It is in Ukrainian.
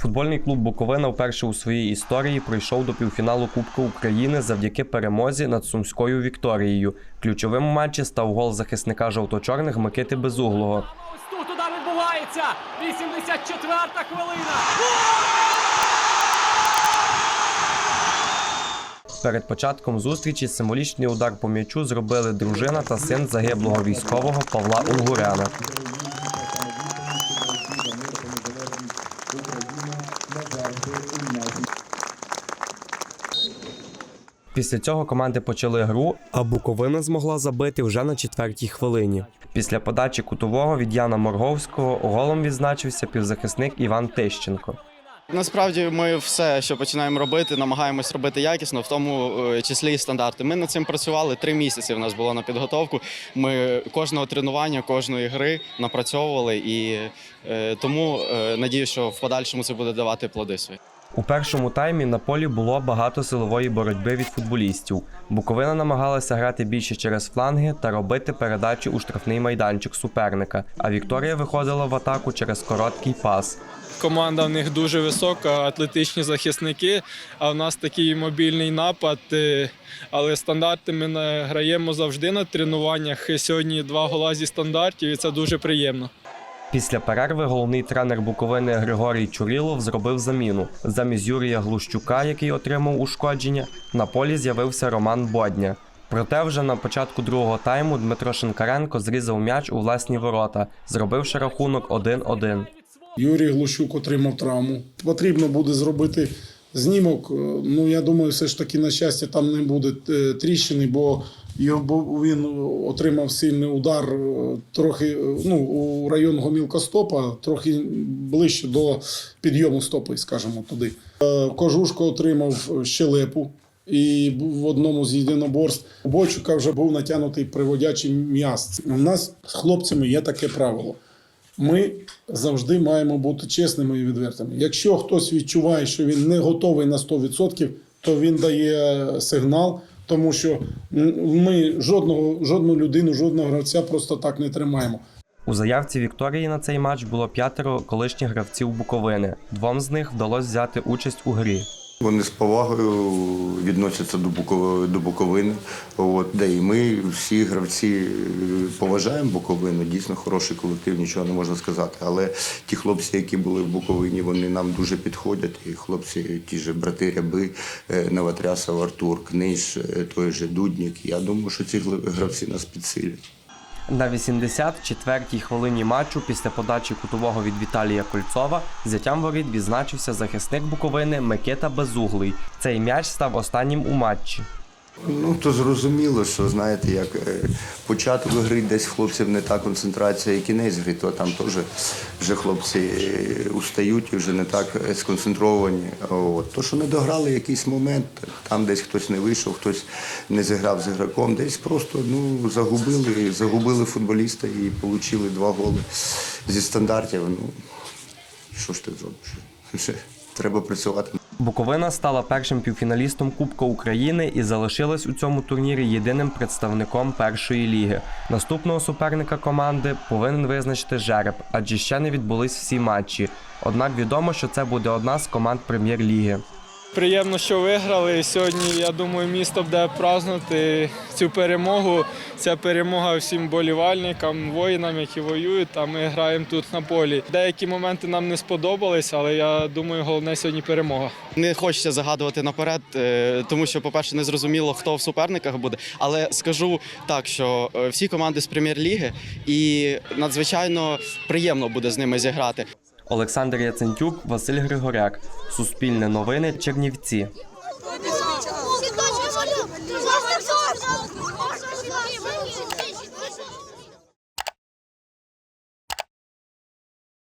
Футбольний клуб Буковина вперше у своїй історії пройшов до півфіналу Кубку України завдяки перемозі над Сумською Вікторією. Ключовим у матчі став гол захисника жовто-чорних Микити Безуглого. Тут удар відбувається. 84-та хвилина. Перед початком зустрічі символічний удар по м'ячу зробили дружина та син загиблого військового Павла Унгуряна. Після цього команди почали гру, а Буковина змогла забити вже на четвертій хвилині. Після подачі кутового від Яна Морговського голом відзначився півзахисник Іван Тищенко. Насправді ми все, що починаємо робити, намагаємось робити якісно, в тому е, числі і стандарти. Ми над цим працювали три місяці. В нас було на підготовку. Ми кожного тренування, кожної гри напрацьовували і е, тому е, надію, що в подальшому це буде давати плоди свої. У першому таймі на полі було багато силової боротьби від футболістів. Буковина намагалася грати більше через фланги та робити передачі у штрафний майданчик суперника. А Вікторія виходила в атаку через короткий пас. Команда в них дуже висока, атлетичні захисники. А в нас такий мобільний напад. е, Але стандарти ми граємо завжди на тренуваннях. Сьогодні два гола зі стандартів, і це дуже приємно. Після перерви головний тренер Буковини Григорій Чурілов зробив заміну. Замість Юрія Глущука, який отримав ушкодження, на полі з'явився Роман Бодня. Проте вже на початку другого тайму Дмитро Шинкаренко зрізав м'яч у власні ворота, зробивши рахунок 1-1. Юрій Глущук отримав травму. Потрібно буде зробити знімок. Е, Ну, я думаю, все ж таки, на щастя, там не буде е, тріщини, бо його він отримав сильний удар е, трохи е, ну, у район гомілкостопа, трохи ближче до підйому стопи, скажімо, туди. Е, Кожушко отримав щелепу. І в одному з єдиноборств у Бойчука вже був натягнутий приводячий м'яз. У нас з хлопцями є таке правило. Ми завжди маємо бути чесними і відвертими. Якщо хтось відчуває, що він не готовий на 100%, то він дає сигнал, тому що ми жодного, жодну людину, жодного гравця просто так не тримаємо. У заявці Вікторії на цей матч було п'ятеро колишніх гравців Буковини. Двом з них вдалося взяти участь у грі. Вони з повагою відносяться до Буковини, до Буковини. От, де і ми всі гравці е, поважаємо Буковину. Дійсно хороший колектив, нічого не можна сказати. Але ті хлопці, які були в Буковині, вони нам дуже підходять. І хлопці, ті ж брати Ряби, е, Новотрясов, Артур, Книж, е, той же Дуднік. Я думаю, що ці гравці нас підсилять. На 84-й хвилині матчу після подачі кутового від Віталія Кольцова зятям воріт відзначився захисник Буковини Микита Безуглий. Цей м'яч став останнім у матчі. Ну, то зрозуміло, що знаєте, як е, початок гри десь хлопців не та концентрація і кінець гри, то там теж вже хлопці е, устають і вже не так е, сконцентровані. От. То, що не дограли якийсь момент, там десь хтось не вийшов, хтось не зіграв з ігроком, десь просто ну, загубили, загубили футболіста і отримали два голи зі стандартів. Ну, що ж ти зробиш? Треба працювати. Буковина стала першим півфіналістом Кубка України і залишилась у цьому турнірі єдиним представником першої ліги. Наступного суперника команди повинен визначити жереб, адже ще не відбулись всі матчі. Однак відомо, що це буде одна з команд прем'єр-ліги. Приємно, що виграли. Сьогодні, я думаю, місто буде празднувати цю перемогу. Ця перемога всім болівальникам, воїнам, які воюють. А ми граємо тут на полі. Деякі моменти нам не сподобались, але я думаю, головне сьогодні перемога. Не хочеться загадувати наперед, е, тому що, по-перше, не зрозуміло, хто в суперниках буде. Але скажу так, що е, всі команди з прем'єр-ліги, і надзвичайно приємно буде з ними зіграти. Олександр Яцентюк, Василь Григоряк. Суспільне новини Чернівці.